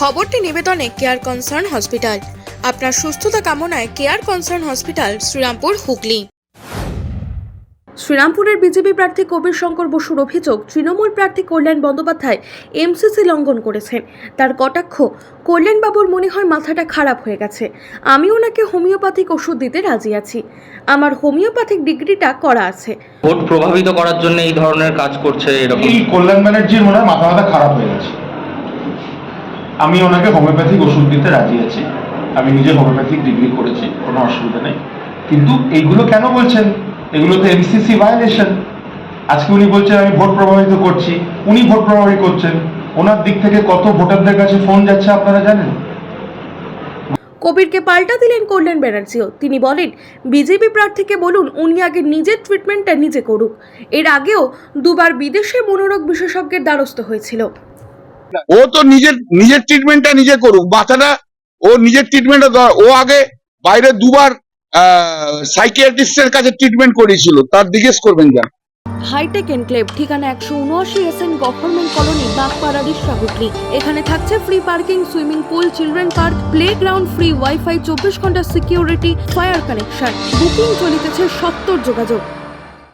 খবরটি নিবেদনে care concern hospital আপনার সুস্থতা কামনায় care concern hospital Srirampur Hooghly. শ্রীরামপুরের BJP প্রার্থী কবির শঙ্কর বসুর অভিযোগ তৃণমূল প্রার্থী কল্যাণ বন্দ্যোপাধ্যায় এমসিসি লঙ্ঘন করেছেন। তার কটাক্ষ কল্যাণবাবুর মনে হয় মাথাটা খারাপ হয়ে গেছে। আমি ওনাকে হোমিওপ্যাথিক ওষুধ দিতে রাজি আছি। আমার হোমিওপ্যাথিক ডিগ্রিটা করা আছে। ভোট প্রভাবিত করার জন্য এই ধরনের কাজ করছে এরকম। এই কল্যাণ ব্যানার্জির মনে হয় মাথা মাথা খারাপ হয়ে গেছে। আমি ওনাকে হোমিওপ্যাথিক ওষুধ দিতে রাজি আছি। আমি নিজে হোমিওপ্যাথিক ডিগ্রি করেছি, কোনো অসুবিধা নেই। কিন্তু এইগুলো কেন বলছেন? এগুলো তো এমসিসি ভায়োলেশন আজকে উনি বলছেন, আমি ভোট প্রভাবিত করছি। উনি ভোট প্রভাবিত করছেন। ওনার দিক থেকে কত ভোটারদের কাছে ফোন যাচ্ছে আপনারা জানেন? কবিরকে পাল্টা দিলেন কল্যাণ ব্যানার্জিও। তিনি বলেন, বিজেপি প্রার্থীকে বলুন, উনি আগে নিজের ট্রিটমেন্টটা নিজে করুক। এর আগেও দুবার বিদেশে মনোরোগ বিশেষজ্ঞের দ্বারস্থ হয়েছিল। ও তো নিজের নিজের ট্রিটমেন্টটা নিজে করুক। বাচ্চাটা, ও নিজের ট্রিটমেন্টটা ও আগে বাইরে দুবার সাইকিয়াট্রিস্টের কাছে ট্রিটমেন্ট করেছিল তার জিজ্ঞেস করবেন কেন? হাইটেক এনক্লেভ ঠিকানা একশো উনআশি S N government colony Bagpara Hooghly এখানে থাকছে free parking swimming pool children park play ground free wifi চব্বিশ ঘণ্টা সিকিউরিটি ফায়ার কানেকশন বুকিং চলিতেছে সত্তর যোগাযোগ।